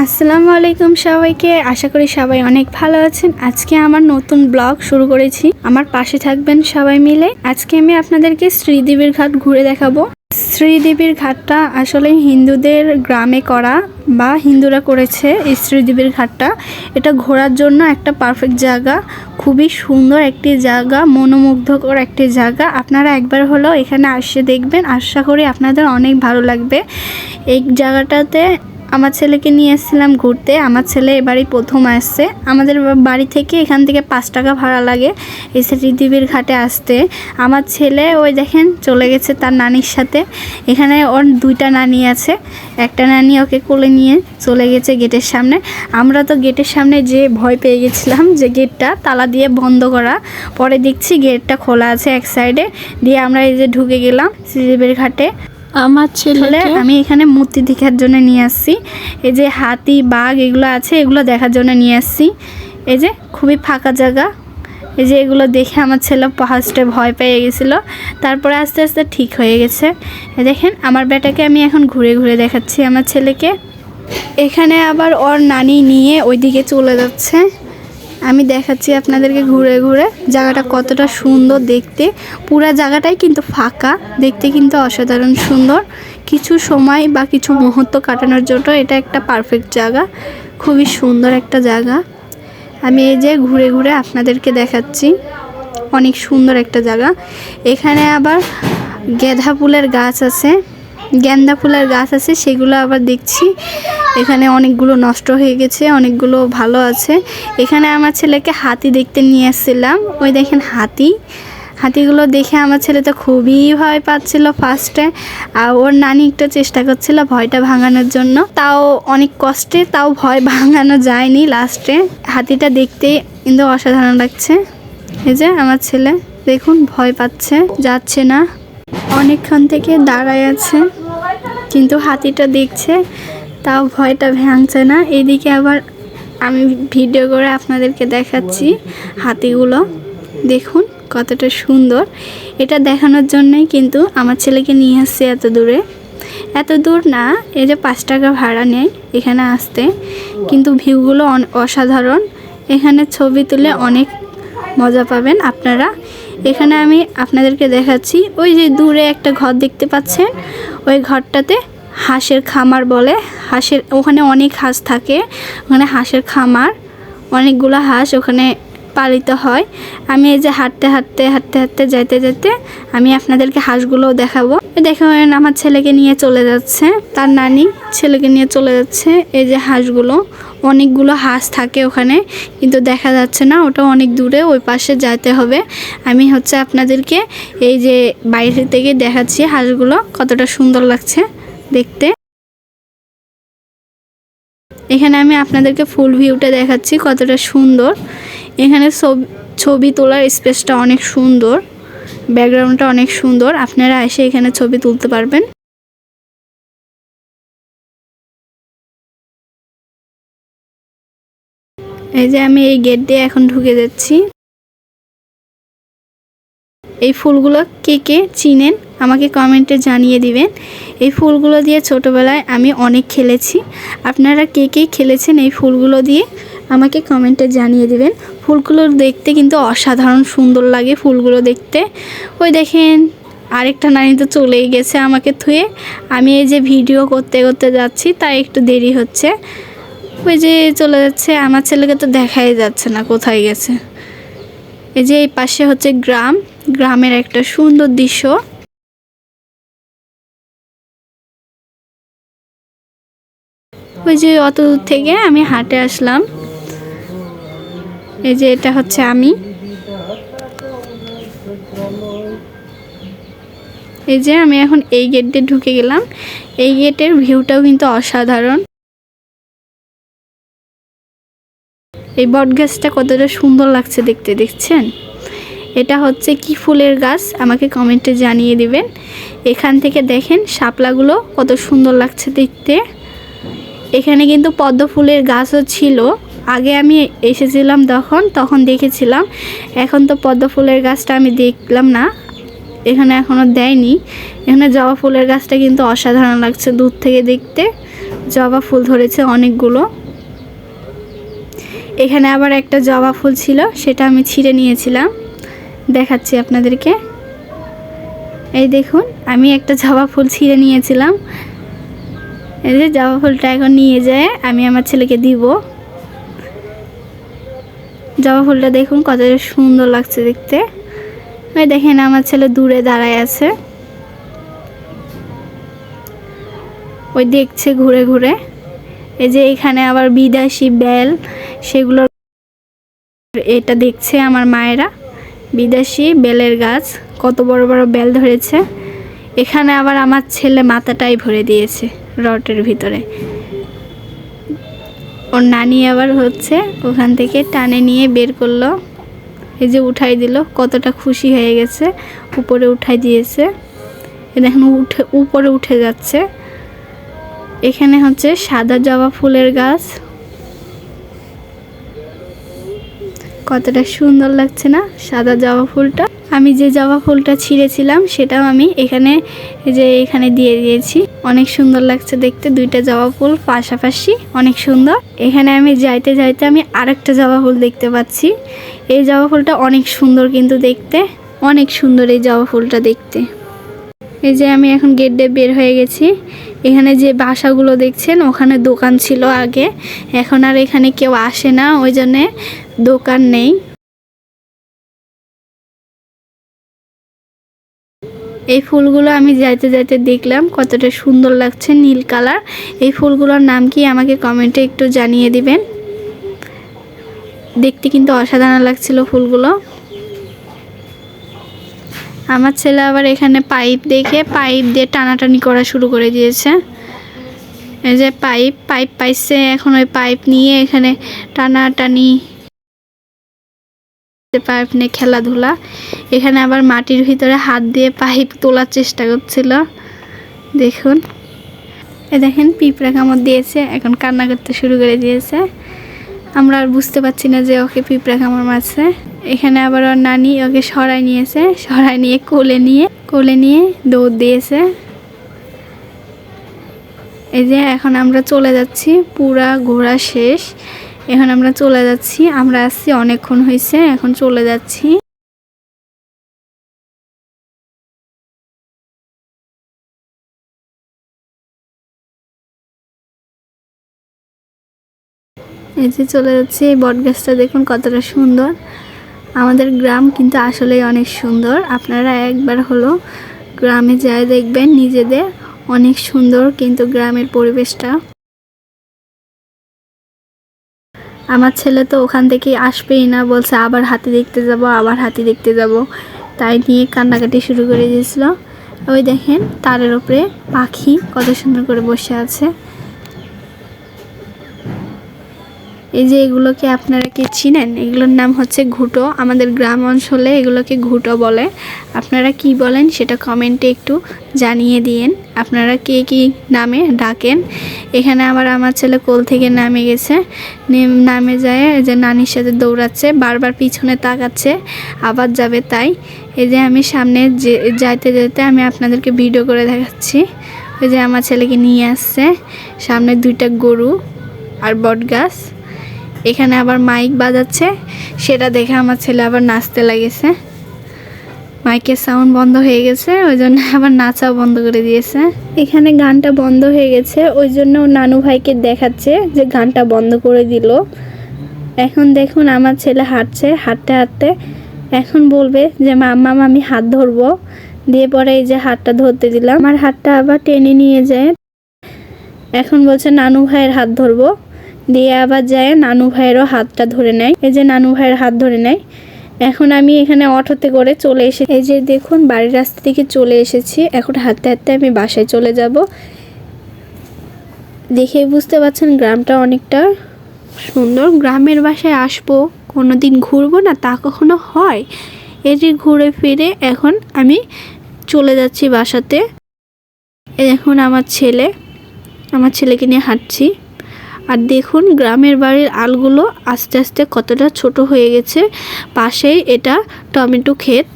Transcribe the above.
আসসালামু আলাইকুম সবাইকে। আশা করি সবাই অনেক ভালো আছেন। আজকে আমার নতুন ব্লগ শুরু করেছি। আমার পাশে থাকবেন সবাই মিলে। আজকে আমি আপনাদেরকে শ্রীদেবীর ঘাট ঘুরে দেখাবো। শ্রীদেবীর ঘাটটা আসলে হিন্দুদের গ্রামে করা বা হিন্দুরা করেছে এই শ্রীদেবীর ঘাটটা। এটা ঘোরার জন্য একটা পারফেক্ট জায়গা। খুবই সুন্দর একটি জায়গা, মনোমুগ্ধকর একটি জায়গা। আপনারা একবার হলেও এখানে আসে দেখবেন। আশা করি আপনাদের অনেক ভালো লাগবে। এই জায়গাটাতে আমার ছেলেকে নিয়ে এসেছিলাম ঘুরতে। আমার ছেলে এবারই প্রথম আসছে। আমাদের বাড়ি থেকে এখান থেকে পাঁচ টাকা ভাড়া লাগে এসে ঋদ্বীপের ঘাটে আসতে। আমার ছেলে ওই দেখেন চলে গেছে তার নানির সাথে। এখানে ওর দুইটা নানি আছে। একটা নানি ওকে কোলে নিয়ে চলে গেছে গেটের সামনে। আমরা তো গেটের সামনে যে ভয় পেয়ে গেছিলাম যে গেটটা তালা দিয়ে বন্ধ করা। পরে দেখছি গেটটা খোলা আছে এক সাইডে। দিয়ে আমরা এই যে ঢুকে গেলাম শ্রীদেবের ঘাটে। আমার ছেলে আমি এখানে মূর্তি দেখার জন্য নিয়ে আসছি। এই যে হাতি, বাঘ এগুলো আছে, এগুলো দেখার জন্য নিয়ে আসছি। এই যে খুবই ফাঁকা জায়গা। এই যে এগুলো দেখে আমার ছেলে ফার্স্টে ভয় পেয়ে গেছিল। তারপরে আস্তে আস্তে ঠিক হয়ে গেছে। দেখেন, আমার বেটাকে আমি এখন ঘুরে ঘুরে দেখাচ্ছি আমার ছেলেকে। এখানে আবার ওর নানি নিয়ে ওইদিকে চলে যাচ্ছে। আমি দেখাচ্ছি আপনাদেরকে ঘুরে ঘুরে। জায়গাটা কতটা সুন্দর দেখতে। পুরো জায়গাটাই কিন্তু ফাঁকা, দেখতে কিন্তু অসাধারণ সুন্দর। কিছু সময় বা কিছু মুহূর্ত কাটানোর জন্য এটা একটা পারফেক্ট জায়গা, খুবই সুন্দর একটা জায়গা। আমি এই যে ঘুরে ঘুরে আপনাদেরকে দেখাচ্ছি, অনেক সুন্দর একটা জায়গা। এখানে আবার গেঁদা ফুলের গাছ আছে। গেন্দা ফুলের গাছ আছে, সেগুলো আবার দেখছি। এখানে অনেকগুলো নষ্ট হয়ে গেছে, অনেকগুলো ভালো আছে। এখানে আমার ছেলেকে হাতি দেখতে নিয়ে এসেছিলাম ওই দেখেন হাতি। হাতিগুলো দেখে আমার ছেলে তো খুবই ভয় পাচ্ছিল ফার্স্টে আর ওর নানি একটু চেষ্টা করছিল ভয়টা ভাঙানোর জন্য। তাও অনেক কষ্টে, তাও ভয় ভাঙানো যায়নি লাস্টে হাতিটা দেখতে কিন্তু অসাধারণ লাগছে। এই যে আমার ছেলে, দেখুন, ভয় পাচ্ছে, যাচ্ছে না। অনেকক্ষণ থেকে দাঁড়ায় আছে। কিন্তু হাতিটা দেখছে, তাও ভয়টা ভাঙছে না। এদিকে আবার আমি ভিডিও করে আপনাদেরকে দেখাচ্ছি হাতিগুলো। দেখুন কতটা সুন্দর। এটা দেখানোর জন্যই কিন্তু আমার ছেলেকে নিয়ে আসছে এত দূরে। এত দূর না, এই যে পাঁচ টাকা ভাড়া নেয় এখানে আসতে। কিন্তু ভিউগুলো অসাধারণ। এখানে ছবি তুলে অনেক মজা পাবেন আপনারা। এখানে আমি আপনাদেরকে দেখাচ্ছি, ওই যে দূরে একটা ঘর দেখতে পাচ্ছেন, ওই ঘরটাতে হাঁসের খামার বলে, হাঁসের, ওখানে অনেক হাঁস থাকে, ওখানে হাঁসের খামার, অনেকগুলো হাঁস ওখানে পালিত হয়। আমি এই যে হাঁটতে হাঁটতে হাঁটতে হাঁটতে যাইতে যেতে আমি আপনাদেরকে হাঁসগুলোও দেখাবো। দেখেন, আমার ছেলেকে নিয়ে চলে যাচ্ছে, তার নানি ছেলেকে নিয়ে চলে যাচ্ছে, এই যে হাঁসগুলো অনেকগুলো হাঁস থাকে ওখানে, কিন্তু দেখা যাচ্ছে না, ওটা অনেক দূরে, ওই পাশে যাইতে হবে। আমি হচ্ছে আপনাদেরকে এই যে বাইরে থেকে দেখাচ্ছি হাঁসগুলো, কতটা সুন্দর লাগছে দেখতে। এখানে আমি আপনাদেরকে ফুল ভিউটা দেখাচ্ছি কতটা সুন্দর। এখানে ছব- ছবি তোলার স্পেসটা অনেক সুন্দর, ব্যাকগ্রাউন্ডটা অনেক সুন্দর। আপনারা এসে এখানে ছবি তুলতে পারবেন। এই যে আমি এই গেট দিয়ে এখন ঢুকে যাচ্ছি। এই ফুলগুলো কে কে চিনেন আমাকে কমেন্টে জানিয়ে দিবেন। এই ফুলগুলো দিয়ে ছোটোবেলায় আমি অনেক খেলেছি। আপনারা কে কে খেলেছেন এই ফুলগুলো দিয়ে আমাকে কমেন্টে জানিয়ে দিবেন। ফুলগুলো দেখতে কিন্তু অসাধারণ সুন্দর লাগে ফুলগুলো দেখতে। ওই দেখেন, আরেকটা নানি তো চলেই গেছে আমাকে থুয়ে। আমি এই যে ভিডিও করতে করতে যাচ্ছি, তাই একটু দেরি হচ্ছে। ওই যে চলে যাচ্ছে, আমার ছেলেকে তো দেখাই যাচ্ছে না, কোথায় গেছে? এই যে এই পাশে হচ্ছে গ্রাম, গ্রামের একটা সুন্দর দৃশ্য। ওই যে অত দূর থেকে আমি হাটে আসলাম। এই যে এটা হচ্ছে আমি। এই যে আমি এখন এই গেট দিয়ে ঢুকে গেলাম। এই গেটের ভিউটাও কিন্তু অসাধারণ। এই বট গাছটা কতটা সুন্দর লাগছে দেখতে, দেখছেন? এটা হচ্ছে কি ফুলের গাছ? আমাকে কমেন্টে জানিয়ে দিবেন। এখান থেকে দেখেন শাপলাগুলো কত সুন্দর লাগছে দেখতে। এখানে কিন্তু পদ্ম ফুলের গাছও ছিল। আগে আমি এসেছিলাম তখন তখন দেখেছিলাম। এখন তো পদ্ম ফুলের গাছটা আমি দেখলাম না। এখানে এখনও দেয়নি। এখানে জবা ফুলের গাছটা কিন্তু অসাধারণ লাগছে দূর থেকে দেখতে। জবা ফুল ধরেছে অনেকগুলো। এখানে আবার একটা জবা ফুল ছিল, সেটা আমি ছিঁড়ে নিয়েছিলাম। দেখাচ্ছি আপনাদেরকে। এই দেখুন, আমি একটা জবা ফুল ছিঁড়ে নিয়েছিলাম। এই যে জবা ফুলটা এখন নিয়ে যায় আমি আমার ছেলেকে দিব। জবা ফুলটা দেখুন কতটা সুন্দর লাগছে দেখতে। ওই দেখেন, আমার ছেলে দূরে দাঁড়ায় আছে। ওই দেখছে ঘুরে ঘুরে। এই যে এখানে আবার বিদেশি বেল সেগুলো এটা দেখছে আমার মায়েরা। বিদেশি বেলের গাছ, কত বড় বড় বেল ধরেছে। এখানে আবার আমার ছেলে মাথাটাই ভরে দিয়েছে রটের ভিতরে। ওর নানি আবার হচ্ছে ওখান থেকে টানে নিয়ে বের করল। এই যে উঠাই দিল, কতটা খুশি হয়ে গেছে, উপরে উঠাই দিয়েছে। এ দেখুন, উঠে, উপরে উঠে যাচ্ছে। এখানে হচ্ছে সাদা জবা ফুলের গাছ কতটা সুন্দর লাগছে না? সাদা জবা ফুলটা। আমি যে জবা ফুলটা ছিঁড়েছিলাম, সেটাও আমি এখানে যে এখানে দিয়ে দিয়েছি। অনেক সুন্দর লাগছে দেখতে, দুইটা জবা ফুল পাশাপাশি, অনেক সুন্দর। এখানে আমি যাইতে যাইতে আমি আরেকটা জবা ফুল দেখতে পাচ্ছি। এই জবা ফুলটা অনেক সুন্দর কিন্তু দেখতে, অনেক সুন্দর এই জবা ফুলটা দেখতে। এই যে আমি এখন গেট দিয়ে বের হয়ে গেছি। এখানে যে বাসাগুলো দেখছেন, ওখানে দোকান ছিল আগে। এখন আর এখানে কেউ আসে না, ওই জন্যে দোকান নেই। এই ফুলগুলো আমি যাইতে যাইতে দেখলাম, কতটা সুন্দর লাগছে নীল কালার। এই ফুলগুলোর নাম কি আমাকে কমেন্টে একটু জানিয়ে দিবেন। দেখতে কিন্তু অসাধারণ লাগছিল ফুলগুলো। আমার ছেলে আবার এখানে পাইপ দেখে পাইপ দিয়ে টানাটানি করা শুরু করে দিয়েছে। এই যে পাইপ পাইপ পাইছে, এখন ওই পাইপ নিয়ে এখানে টানাটানি পাইপ নিয়ে খেলাধুলা। এখানে আবার মাটির ভিতরে হাত দিয়ে পাইপ তোলার চেষ্টা করছিল। দেখুন। এ দেখেন, পিঁপড়া কামড় দিয়েছে, এখন কান্না করতে শুরু করে দিয়েছে। আমরা আর বুঝতে পারছি না যে ওকে পিঁপড়া কামড় মারছে। এখানে আবার ওর নানি ওকে সরাই নিয়েছে, সরাই নিয়ে কোলে নিয়ে কোলে নিয়ে দৌড় দিয়েছে। এই যে এখন আমরা চলে যাচ্ছি, পুরা ঘোরা শেষ। এখন আমরা চলে যাচ্ছি, আমরা আসছি অনেকক্ষণ হয়েছে এখন চলে যাচ্ছি। এই যে চলে যাচ্ছি এই বট গাছটা দেখুন কতটা সুন্দর। আমাদের গ্রাম কিন্তু আসলেই অনেক সুন্দর। আপনারা একবার হলো গ্রামে যায় দেখবেন নিজেদের অনেক সুন্দর কিন্তু গ্রামের পরিবেশটা। আমার ছেলে তো ওখান থেকে আসবেই না, বলছে আবার হাতি দেখতে যাব, আবার হাতি দেখতে যাব। তাই নিয়ে কান্নাকাটি শুরু করে দিয়েছিল। ওই দেখেন তারের ওপরে পাখি কত সুন্দর করে বসে আছে। এই যে এগুলোকে আপনারা কি চিনেন? এগুলোর নাম হচ্ছে ঘুটো। আমাদের গ্রাম অঞ্চলে এগুলোকে ঘুটো বলে। আপনারা কি বলেন সেটা কমেন্টে একটু জানিয়ে দিয়েন। আপনারা কে কি নামে ডাকেন? এখানে আবার আমার ছেলে কোল থেকে নামে গেছে। নেম- যায়, এই যে নানির সাথে দৌড়াচ্ছে, বারবার পিছনে তাকাচ্ছে, আবার যাবে তাই। এই যে আমি সামনে যে, যাইতে যেতে আমি আপনাদেরকে ভিডিও করে দেখাচ্ছি। ওই যে আমার ছেলেকে নিয়ে আসছে। সামনে দুইটা গরু আর বট গাছ এখানে আবার মাইক বাজাচ্ছে। সেটা দেখে আমার ছেলে আবার নাচতে লাগেছে। মাইকের সাউন্ড বন্ধ হয়ে গেছে, ওই জন্য আবার নাচাও বন্ধ করে দিয়েছে। এখানে গানটা বন্ধ হয়ে গেছে, ওই জন্য নানু ভাইকে দেখাচ্ছে যে গানটা বন্ধ করে দিল। এখন দেখুন আমার ছেলে হাঁটছে, হাঁটতে হাঁটতে। এখন বলবে যে, মাম্মা, আমি হাত ধরবো। দিয়ে পরে এই যে হাতটা ধরতে দিলাম। আমার হাতটা আবার টেনে নিয়ে যায়। এখন বলছে, নানু ভাইয়ের হাত ধরবো। দিয়ে আবার যায়, নানু ভাইয়েরও হাতটা ধরে নেয়। এই যে নানু ভাইয়ের হাত ধরে নেয়। এখন আমি এখানে অটোতে করে চলে এসে এই যে দেখুন, বাড়ির রাস্তা থেকে চলে এসেছি। এখন হাঁটতে হাঁটতে আমি বাসায় চলে যাব। দেখে বুঝতে পারছেন গ্রামটা অনেকটা সুন্দর। গ্রামের বাসায় আসব কোনো দিন ঘুরবো না, তা কখনো হয়। যে ঘুরে ফিরে এখন আমি চলে যাচ্ছি বাসাতে। এখন আমার ছেলে আমার ছেলেকে নিয়ে হাঁটছি। আর দেখুন, গ্রামের বাড়ির আলগুলো আস্তে আস্তে কতটা ছোট হয়ে গেছে। পাশেই এটা টমেটো ক্ষেত।